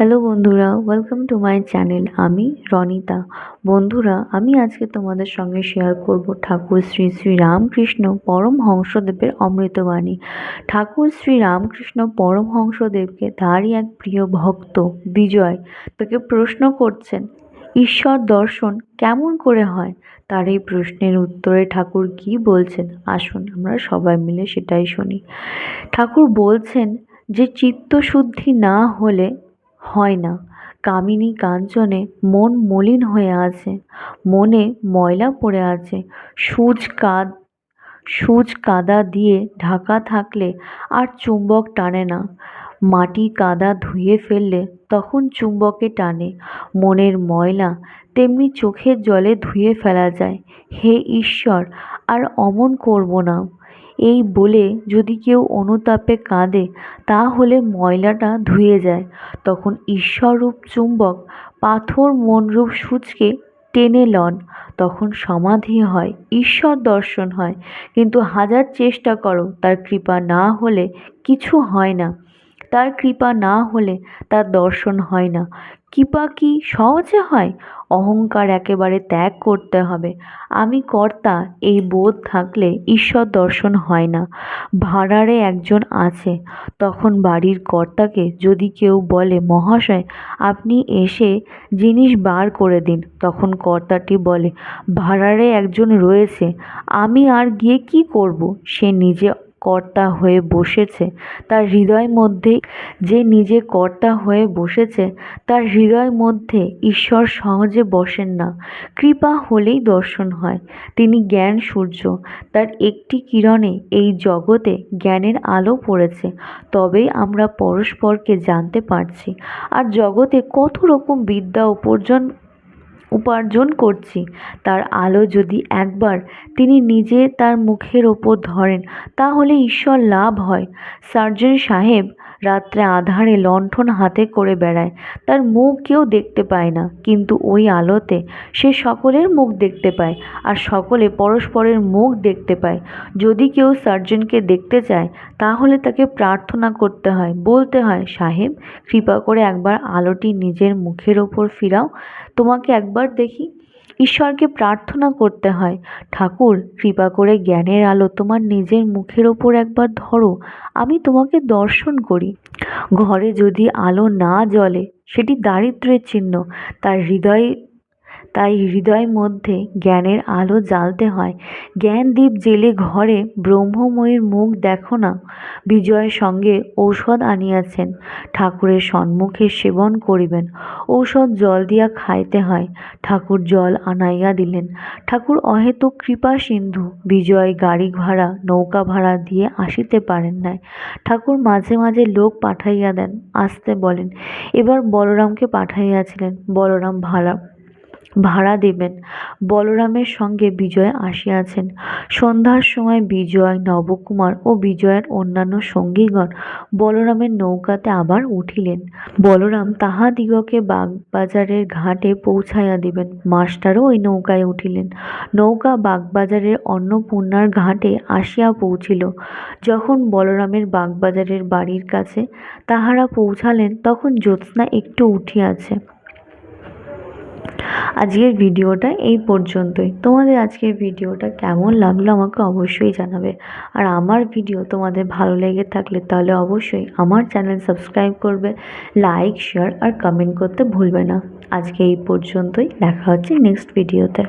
Hello বন্ধুরা welcome to my channel আমি রনিতা। বন্ধুরা, আমি আজকে তোমাদের সঙ্গে শেয়ার করব ঠাকুর শ্রী শ্রী রামকৃষ্ণ পরমহংসদেবের অমৃতবাণী। ঠাকুর শ্রী রামকৃষ্ণ পরমহংসদেবকে তারই এক প্রিয় ভক্ত, বিজয়, তাকে প্রশ্ন করছেন, ঈশ্বর দর্শন কেমন করে হয়? তার এই প্রশ্নের উত্তরে ঠাকুর কি বলছেন? আসুন, আমরা সবাই মিলে সেটাই শুনি। ঠাকুর বলছেন যে, চিত্তশুদ্ধি না হলে হয় না। কামিনী কাঞ্চনে মন মলিন হয়ে আছে। মনে ময়লা পড়ে আছে। সূচ কাদ, সূচ কাদা দিয়ে ঢাকা থাকলে আর চুম্বক টানে না। মাটি কাদা ধুয়ে ফেললে তখন চুম্বকে টানে। মনের ময়লা তেমনি চোখের জলে ধুয়ে ফেলা যায়। হে ঈশ্বর, আর অমন করব না। এই বলে যদি কেউ অনুতাপে কাঁদে, তাহলে ময়লাটা ধুয়ে যায়। তখন ঈশ্বররূপ চুম্বক পাথর মনরূপ সূচকে টেনে লন। তখন সমাধি হয়, ঈশ্বর দর্শন হয়। কিন্তু হাজার চেষ্টা করো, তার কৃপা না হলে কিছু হয় না। তার কৃপা না হলে তার দর্শন হয় না। কৃপা কি সহজে হয়? অহংকার একেবারে ত্যাগ করতে হবে। আমি কর্তা, এই বোধ থাকলে ঈশ্বর দর্শন হয় না। ভাড়ারে একজন আছে। তখন বাড়ির কর্তাকে যদি কেউ বলে, মহাশয়, আপনি এসে জিনিস বার করে দিন। তখন কর্তাটি বলে, ভাড়ারে একজন রয়েছে। আমি আর গিয়ে কি করব? সে নিজে কর্তা হয়ে বসেছে, তার হৃদয় মধ্যে যে নিজে কর্তা হয়ে বসেছে, তার হৃদয় মধ্যে ঈশ্বর সহজে বসেন না। কৃপা হলেই দর্শন হয়। তিনি জ্ঞান সূর্য, তার একটি কিরণে এই জগতে জ্ঞানের আলো পড়েছে, তবেই আমরা পরস্পরকে জানতে পারছি। আর জগতে কত রকম বিদ্যা উপার্জন উপার্জন করছি। তার আলো যদি একবার তিনি নিজে তার মুখের ওপর ধরেন, তাহলে ঈশ্বর লাভ হয়। সার্জন সাহেব রাত্রে আধারে লণ্ঠন হাতে করে বেড়ায়। তার মুখ কেউ দেখতে পায় না, কিন্তু ওই আলোতে সে সকলের মুখ দেখতে পায় আর সকলে পরস্পরের মুখ দেখতে পায়। যদি কেউ সার্জনকে দেখতে চায়, তাহলে তাকে প্রার্থনা করতে হয়। বলতে হয়, সাহেব, কৃপা করে একবার আলোটি নিজের মুখের ওপর ফিরাও। তোমাকে একবার দেখি। ঈশ্বরকে প্রার্থনা করতে হয়। ঠাকুর, কৃপা করে জ্ঞানের আলো তোমার নিজের মুখের ওপর একবার ধরো, আমি তোমাকে দর্শন করি। ঘরে যদি আলো না জ্বলে, সেটি দারিদ্রের চিহ্ন, তার হৃদয় তাই হৃদয় মধ্যে জ্ঞানের আলো জ্বালতে হয়। জ্ঞান দ্বীপ জেলে ঘরে ব্রহ্মময়ীর মুখ দেখো না, বিজয়ের সঙ্গে ঔষধ আনিয়াছেন, ঠাকুরের সম্মুখে সেবন করিবেন, ঔষধ জল দিয়া খাইতে হয়, ঠাকুর জল আনাইয়া দিলেন। ঠাকুর অহেতুক কৃপা সিন্ধু, বিজয় গাড়ি ভাড়া, নৌকা ভাড়া দিয়ে আসিতে পারেন নাই। ঠাকুর মাঝে মাঝে লোক পাঠাইয়া দেন, আসতে বলেন। এবার বলরামকে পাঠাইয়াছিলেন, বলরাম ভাড়া ভাড়া দেবেন। বলরামের সঙ্গে বিজয় আসিয়াছেন। সন্ধ্যার সময় বিজয়, নবকুমার ও বিজয়ের অন্যান্য সঙ্গীগণ বলরামের নৌকাতে আবার উঠিলেন। বলরাম তাহাদিগকে বাগবাজারের ঘাটে পৌঁছাইয়া দিবেন। মাস্টারও ওই নৌকায় উঠিলেন। নৌকা বাগবাজারের অন্নপূর্ণার ঘাটে আসিয়া পৌঁছিল। যখন বলরামের বাগবাজারের বাড়ির কাছে তাহারা পৌঁছালেন, তখন জ্যোৎস্না একটু উঠিয়াছে। আজকের ভিডিওটা এই পর্যন্তই। তোমাদের আজকের ভিডিওটা কেমন লাগল আমাকে অবশ্যই জানাবে। আর আমার ভিডিও তোমাদের ভালো লেগে থাকলে তাহলে অবশ্যই আমার চ্যানেল সাবস্ক্রাইব করবে, লাইক, শেয়ার আর কমেন্ট করতে ভুলবে না। আজকে এই পর্যন্তই, দেখা হচ্ছে নেক্সট ভিডিওতে।